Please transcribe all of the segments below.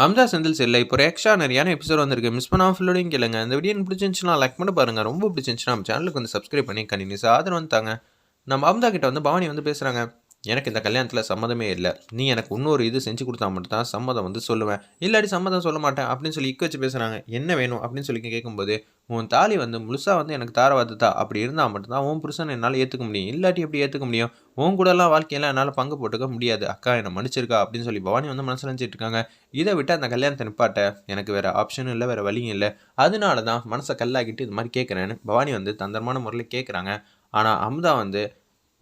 அம்தா செந்தில் செல்ல இப்போ ஒரு எக்ஸ்ட்ரா நிறையான எபிசோட் வந்திருக்கு. மிஸ் பண்ணாமல் ஃபுல்லோடையும் கேளுங்க. இந்த வீடியோ பிடிச்சிருந்துச்சுன்னா லைக் பண்ணி பாருங்கள் ரொம்ப பிடிச்சிருந்துச்சுன்னா நம்ம சேனலுக்கு வந்து சப்ஸ்கிரைப் பண்ணி கண்டினியூஸ் ஆதரவு வந்தாங்க நம்ம அம்தா கிட்ட வந்து பவானி வந்து பேசுகிறாங்க எனக்கு இந்த கல்யாணத்தில் சம்மதமே இல்லை. நீ எனக்கு இன்னொரு இது செஞ்சு கொடுத்தா மட்டும்தான் சம்மதம் வந்து சொல்லுவேன். இல்லாட்டி சம்மதம் சொல்ல மாட்டேன் அப்படின்னு சொல்லி இக்க வச்சு பேசுகிறாங்க என்ன வேணும் அப்படின்னு சொல்லி கேட்கும்போது உன் தாலி வந்து முழுசாக வந்து எனக்கு தாரவாத்துதா? அப்படி இருந்தால் மட்டும்தான் உன் புருஷன் என்னால் ஏற்றுக்க முடியும். இல்லாட்டி எப்படி ஏற்றுக்க முடியும்? உன் கூடலாம் வாழ்க்கையெல்லாம் என்னால் பங்கு போட்டுக்க முடியாது. அக்கா என்னை மன்னிச்சிருக்கா? அப்படின்னு சொல்லி பவானி வந்து மனசில் நினச்சிட்டு இருக்காங்க. இதை விட்டு அந்த கல்யாணத்தை நிப்பாட்ட எனக்கு வேறு ஆப்ஷனும் இல்லை வேறு வழியும் இல்லை. அதனால தான் மனசை கல்லாக்கிட்டு இது மாதிரி கேட்குறேன்னு பவானி வந்து தந்திரமான முறையில் கேட்குறாங்க ஆனால் அமுதா வந்து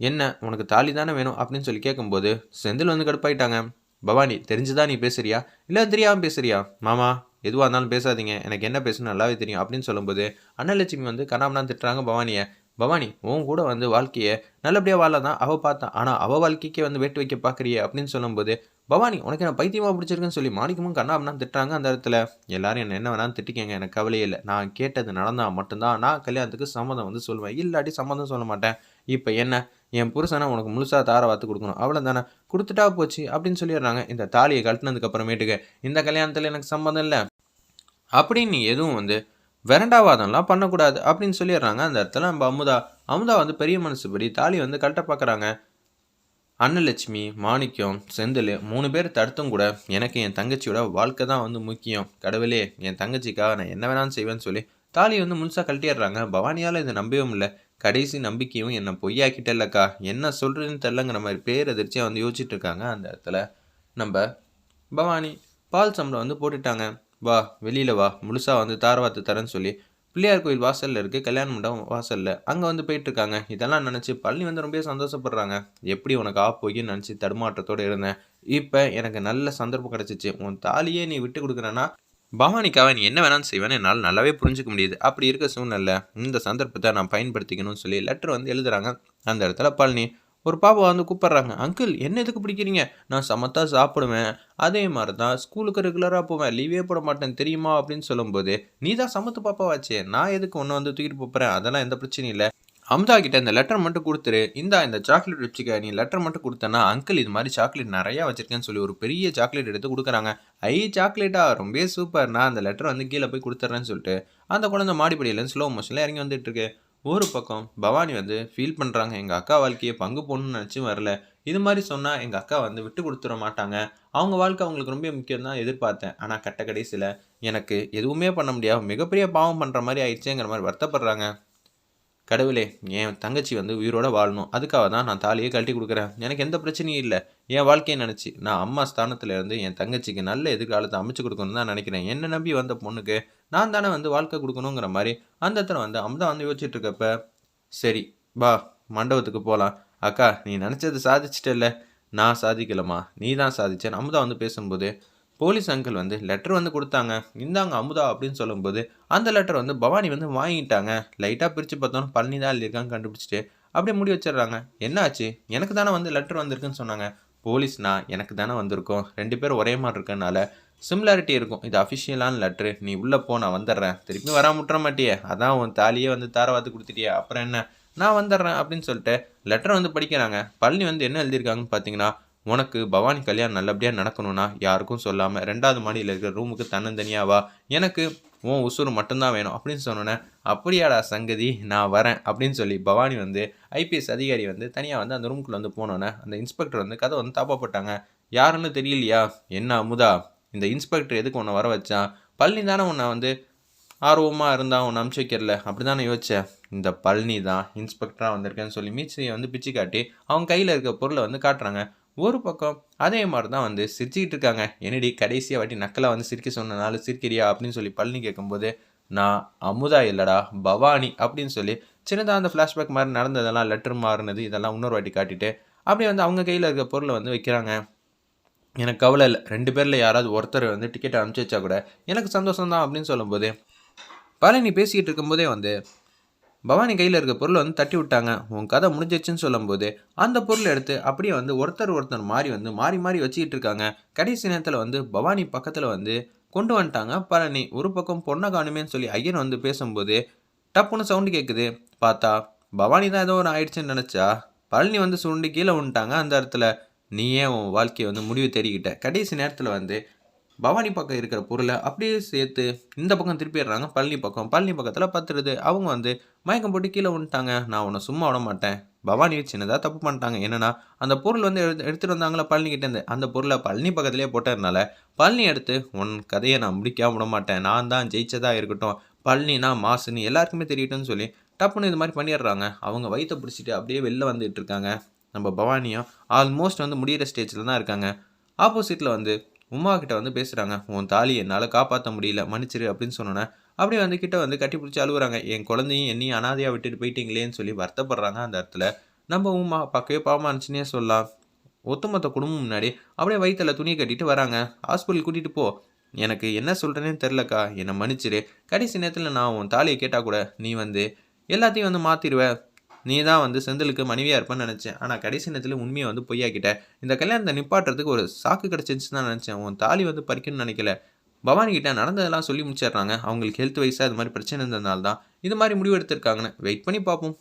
என்ன உனக்கு தாலி தானே வேணும் அப்படின்னு சொல்லி கேட்கும்போது செந்தில் வந்து கடுப்பாயிட்டாங்க. பவானி தெரிஞ்சுதான் நீ பேசுறியா? இல்லை தெரியாமல் பேசுறியா? மாமா எதுவாக இருந்தாலும் பேசாதீங்க. எனக்கு என்ன பேசணும் நல்லாவே தெரியும் அப்படின்னு சொல்லும்போது அன்னலட்சுமி வந்து கண்ணாமண்ணா திட்டுறாங்க பவானியை. பவானி உன் கூட வந்து வாழ்க்கையை நல்லபடியாக வாழலாம் அவள் பார்த்தான் ஆனால் அவள் வாழ்க்கைக்கே வந்து வேட்டு வைக்க பார்க்குறியே அப்படின்னு சொல்லும்போது பவானி உனக்கு என்ன பைத்தியமாக பிடிச்சிருக்குன்னு சொல்லி மாணிக்கமும் கண்ணாமண்ணா திட்டுறாங்க அந்த இடத்துல. எல்லாரும் என்ன என்ன வேணாலும் திட்டிக்கங்க எனக்கு கவலையே இல்லை. நான் கேட்டது நடந்தால் மட்டும்தான் நான் கல்யாணத்துக்கு சம்மதம் வந்து சொல்லுவேன் இல்லாட்டி சம்மதம் சொல்ல மாட்டேன். இப்போ என்ன? என் புருஷனை உனக்கு முழுசாக தார வாத்து கொடுக்கணும். அவ்வளோ தானே கொடுத்துட்டா போச்சு அப்படின்னு சொல்லிடுறாங்க. இந்த தாலியை கழட்டினதுக்கு அப்புறமேட்டுக்கு இந்த கல்யாணத்தில் எனக்கு சம்மந்தம் இல்லை. அப்படின்னு எதுவும் வந்து விரண்டாவாதம்லாம் பண்ணக்கூடாது அப்படின்னு சொல்லிடுறாங்க. அந்த இடத்துல நம்ம அமுதா அமுதா வந்து பெரிய மனசுபடி தாலி வந்து கழட்ட பார்க்குறாங்க அன்னலட்சுமி மாணிக்கம் செந்தில் மூணு பேர் தடுத்தும் கூட எனக்கு என் தங்கச்சியோட வாழ்க்கை தான் வந்து முக்கியம். கடவுளே என் தங்கச்சிக்காக நான் என்ன வேணாலும் செய்வேன்னு சொல்லி தாலி வந்து முழுசாக கழட்டிடுறாங்க. பவானியால் இதை நம்பவும் இல்லை கடைசி நம்பிக்கையும் என்னை பொய்யாக்கிட்டல்லக்கா? என்ன சொல்கிறதுன்னு தெரிலங்கிற மாதிரி பேரதிர்ச்சியாக வந்து யோசிச்சுட்டு இருக்காங்க அந்த இடத்துல. நம்ம பவானி பால் சம்பளம் வந்து போட்டுட்டாங்க. வா வெளியில் வா. முழுசாக வந்து தாரவாத்து தரேன்னு சொல்லி பிள்ளையார் கோயில் வாசலில் இருக்குது கல்யாண மண்டபம் வாசலில். அங்கே வந்து போயிட்டுருக்காங்க இதெல்லாம் நினச்சி பழனி வந்து ரொம்ப சந்தோஷப்படுறாங்க. எப்படி உனக்கு ஆ போய் நினச்சி தடுமாற்றத்தோடு இருந்தேன். இப்போ எனக்கு நல்ல சந்தர்ப்பம் கிடச்சிச்சு. உன் தாலியே நீ விட்டு கொடுக்குறேன்னா பவானிக்காவை நீ என்ன வேணாலும் செய்வேன்னு என்னால் நல்லாவே புரிஞ்சுக்க முடியுது. அப்படி இருக்க சூழ்நிலை இந்த சந்தர்ப்பத்தை நான் பயன்படுத்திக்கணும்னு சொல்லி லெட்டர் வந்து எழுதுறாங்க. அந்த இடத்துல பழனி ஒரு பாப்பா வந்து கூப்பிட்றாங்க. அங்கிள் என்ன எதுக்கு பிடிக்கிறீங்க? நான் சமத்தாக சாப்பிடுவேன். அதே மாதிரி தான் ஸ்கூலுக்கு ரெகுலராக போவேன். லீவே போட மாட்டேன். தெரியுமா? அப்படின்னு சொல்லும்போது நீ தான் சமத்து பாப்பாவாச்சே. நான் எதுக்கு ஒன்று வந்து தூக்கிட்டு போகிறேன் அதெல்லாம் எந்த பிரச்சனையும் இல்லை. அமுதா கிட்ட இந்த லெட்டர் மட்டும் கொடுத்துரு. இந்தா இந்த சாக்லேட் வச்சுக்க நீ லெட்டர் மட்டும் கொடுத்தனா அங்கிள் இது மாதிரி சாக்லேட் நிறையா வச்சிருக்கேன்னு சொல்லி ஒரு பெரிய சாக்லேட் எடுத்து கொடுக்குறாங்க. ஐ சாக்லேட்டா ரொம்ப சூப்பர் நான் அந்த லெட்டர் வந்து கீழே போய் கொடுத்துட்றேன்னு சொல்லிட்டு அந்த குழந்தை மாடிப்படியில் ஸ்லோ மோஷனில் இறங்கி வந்துட்டு இருக்கு ஒரு பக்கம் பவானி வந்து ஃபீல் பண்ணுறாங்க எங்கள் அக்கா வாழ்க்கையை பங்கு போகணும்னு நினச்சி வரல. இது மாதிரி சொன்னால் எங்கள் அக்கா வந்து விட்டு கொடுத்துட மாட்டாங்க. அவங்க வாழ்க்கை அவங்களுக்கு ரொம்ப முக்கியம் தான் எதிர்பார்த்தேன். ஆனால் கட்ட கடைசியில் எனக்கு எதுவுமே பண்ண முடியாது. மிகப்பெரிய பாவம் பண்ணுற மாதிரி ஆயிடுச்சுங்கிற மாதிரி வருத்தப்படுறாங்க. கடவுளே என் தங்கச்சி வந்து உயிரோட வாழணும். அதுக்காக தான் நான் தாலியை கழட்டி கொடுக்குறேன். எனக்கு எந்த பிரச்சனையும் இல்லை. என் வாழ்க்கையை நினச்சி நான் அம்மா ஸ்தானத்தில் இருந்து என் தங்கச்சிக்கு நல்ல எதிர்காலத்தை அமைச்சு கொடுக்கணும்னு தான் நினைக்கிறேன். என்ன நம்பி வந்த பொண்ணுக்கு நான் தானே வந்து வாழ்க்கை கொடுக்கணுங்கிற மாதிரி அந்த இடத்துல வந்து அம்மா வந்து யோசிச்சுட்டு இருக்கப்ப சரி வா மண்டபத்துக்கு போகலாம் அக்கா நீ நினச்சது சாதிச்சிட்டல நான் சாதிக்கலம்மா. நீ தான் சாதிச்சேன் அமுதா வந்து பேசும்போது போலீஸ் அங்கிள் வந்து லெட்டர் வந்து கொடுத்தாங்க. இந்தாங்க அமுதா அப்படின்னு சொல்லும்போது அந்த லெட்டர் வந்து பவானி வந்து வாங்கிட்டாங்க. லைட்டாக பிரித்து பார்த்தோம். பழனி தான் எழுதியிருக்காங்க கண்டுபிடிச்சிட்டு அப்படியே முடி வச்சிடுறாங்க. என்னாச்சு? எனக்கு தானே வந்து லெட்டர் வந்திருக்குன்னு சொன்னாங்க. போலீஸ்னா எனக்கு தானே வந்திருக்கோம். ரெண்டு பேரும் ஒரே மாதிரி இருக்கனால சிமிலாரிட்டி இருக்கும். இது அஃபிஷியலான லெட்ரு நீ உள்ளே போ நான் வந்துடுறேன். திருப்பி வரா முட்டுற மாட்டியே. அதான் உன் தாலியே வந்து தாரவாத்து கொடுத்துட்டியே. அப்புறம் என்ன? நான் வந்துடுறேன் அப்படின்னு சொல்லிட்டு லெட்டரை வந்து படிக்கிறாங்க. பழனி வந்து என்ன எழுதியிருக்காங்கன்னு பார்த்தீங்கன்னா உனக்கு பவானி கல்யாணம் நல்லபடியாக நடக்கணும்னா யாருக்கும் சொல்லாமல் ரெண்டாவது மாடியில் இருக்கிற ரூமுக்கு தன்னந்தனியாக வா. எனக்கு உன் உசுறு மட்டும்தான் வேணும் அப்படின்னு சொன்னோன்னே அப்படியாடா சங்கதி நான் வரேன் அப்படின்னு சொல்லி பவானி வந்து ஐபிஎஸ் அதிகாரி வந்து தனியாக வந்து அந்த ரூமுக்குள்ளே வந்து போனோன்னே அந்த இன்ஸ்பெக்டர் வந்து கதை வந்து தாப்பப்பட்டாங்க. யாருன்னு தெரியலையா? என்ன அமுதா? இந்த இன்ஸ்பெக்டர் எதுக்கு உன்னை வர வச்சான் பழனி தானே உன்னை வந்து ஆர்வமாக இருந்தால் உன்னை அமுச்சு வைக்கிறல? அப்படி தானே யோசிச்சேன் இந்த பழனி தான் இன்ஸ்பெக்டராக வந்திருக்கேன்னு சொல்லி மீச்சியை வந்து பிச்சு காட்டி அவங்க கையில் இருக்க பொருளை வந்து காட்டுறாங்க. ஒரு பக்கம் அதே மாதிரி தான் வந்து சிரிச்சுக்கிட்டு இருக்காங்க. என்னடி கடைசியாக வாட்டி நக்கலை வந்து சிரிக்க சொன்னனால சிரிக்கிறியா அப்படின்னு சொல்லி பழனி கேட்கும்போது நான் அமுதா இல்லடா பவானி அப்படின்னு சொல்லி சின்னதாக அந்த ஃப்ளாஷ்பேக் மாதிரி நடந்ததெல்லாம் லெட்டர் மாறினது இதெல்லாம் இன்னொரு வாட்டி காட்டிட்டு அப்படியே வந்து அவங்க கையில் இருக்க பொருளை வந்து வைக்கிறாங்க. எனக்கு கவலை இல்லை. ரெண்டு பேரில் யாராவது ஒருத்தர் வந்து டிக்கெட் அனுப்பிச்சி வச்சா கூட எனக்கு சந்தோஷம் தான் அப்படின்னு சொல்லும்போது பழனி பேசிக்கிட்டு இருக்கும்போதே வந்து பவானி கையில் இருக்க பொருளை வந்து தட்டி விட்டாங்க. உன் கதை முடிஞ்சிச்சுன்னு சொல்லும்போது அந்த பொருளை எடுத்து அப்படியே வந்து ஒருத்தர் ஒருத்தர் மாறி வந்து மாறி மாறி வச்சுக்கிட்டு இருக்காங்க. கடைசி நேரத்தில் வந்து பவானி பக்கத்தில் வந்து கொண்டு வந்துட்டாங்க. பழனி ஒரு பக்கம் பொண்ணை காணுமேன்னு சொல்லி ஐயன் வந்து பேசும்போது டப்புன்னு சவுண்டு கேட்குது பார்த்தா பவானி தான் ஏதோ ஒன்று ஆயிடுச்சுன்னு நினச்சா பழனி வந்து சுருண்டு கீழே விட்டாங்க அந்த இடத்துல. நீ ஏன் உன் வாழ்க்கையை வந்து முடிவு தெரிவிக்கிட்ட கடைசி நேரத்தில் வந்து பவானி பக்கம் இருக்கிற பொருளை அப்படியே சேர்த்து இந்த பக்கம் திருப்பிடுறாங்க பழனி பக்கம். பழனி பக்கத்தில் பத்துறது. அவங்க வந்து மயக்கம் போட்டு கீழே விட்டாங்க நான் உன்னை சும்மா விட மாட்டேன். பவானி சின்னதாக தப்பு பண்ணிட்டாங்க. என்னென்னா அந்த பொருள் வந்து எடுத்து எடுத்துகிட்டு வந்தாங்களா பழனிக்கிட்டேருந்து அந்த பொருளை பழனி பக்கத்துலேயே போட்டதுனால பழனி எடுத்து உன் கதையை நான் முடிக்காம விட மாட்டேன். நான் தான் ஜெயிச்சதாக இருக்கட்டும். பழனினா மாசுன்னு எல்லாருக்குமே தெரியட்டும்னு சொல்லி டப்புன்னு இது மாதிரி பண்ணிடுறாங்க. அவங்க வயிற்ற பிடிச்சிட்டு அப்படியே வெளில வந்துட்டு இருக்காங்க. நம்ம பவானியும் ஆல்மோஸ்ட் வந்து முடியிற ஸ்டேஜில் தான் இருக்காங்க. ஆப்போசிட்டில் வந்து உமா கிட்ட வந்து பேசுகிறாங்க உன் தாலி என்னால் காப்பாற்ற முடியல மன்னிச்சிரு அப்படின்னு சொன்னோன்னே அப்படியே வந்து கிட்ட வந்து கட்டி பிடிச்சி அழுகுறாங்க என் குழந்தையும் என்னையும் அனாதையாக விட்டுட்டு போயிட்டீங்களேன்னு சொல்லி வருத்தப்படுறாங்க அந்த இடத்துல. நம்ம உமா பார்க்கவே பாவமாக இருந்துச்சுன்னே சொல்லலாம். ஒத்துமொத்த குடும்பம் முன்னாடி அப்படியே வயிற்றுல துணியை கட்டிட்டு வராங்க. ஹாஸ்பிட்டல் கூட்டிகிட்டு போ. எனக்கு என்ன சொல்கிறேனே தெரிலக்கா என்னை மன்னிச்சிரு. கடைசி நேரத்தில் நான் உன் தாலியை கேட்டால் கூட நீ வந்து எல்லாத்தையும் வந்து மாற்றிடுவேன் நீ தான் வந்து செந்திலுக்கு மனைவியாக இருப்பேன்னு நினச்சேன். ஆனால் கடைசி நேரத்தில் உண்மையை வந்து பொய்யாக்கிட்ட. இந்த கல்யாணத்தை நிப்பாட்டுறதுக்கு ஒரு சாக்கு கிடச்சிருச்சு தான் நினச்சேன். உன் தாலி வந்து பறிக்கணும்னு நினைக்கல. பவானிகிட்ட நடந்ததெல்லாம் சொல்லி முடிச்சிடுறாங்க. அவங்களுக்கு ஹெல்த் வைஸாக இது மாதிரி பிரச்சனை இருந்ததுனால தான் இது மாதிரி முடிவு எடுத்திருக்காங்கன்னு வெயிட் பண்ணி பார்ப்போம்.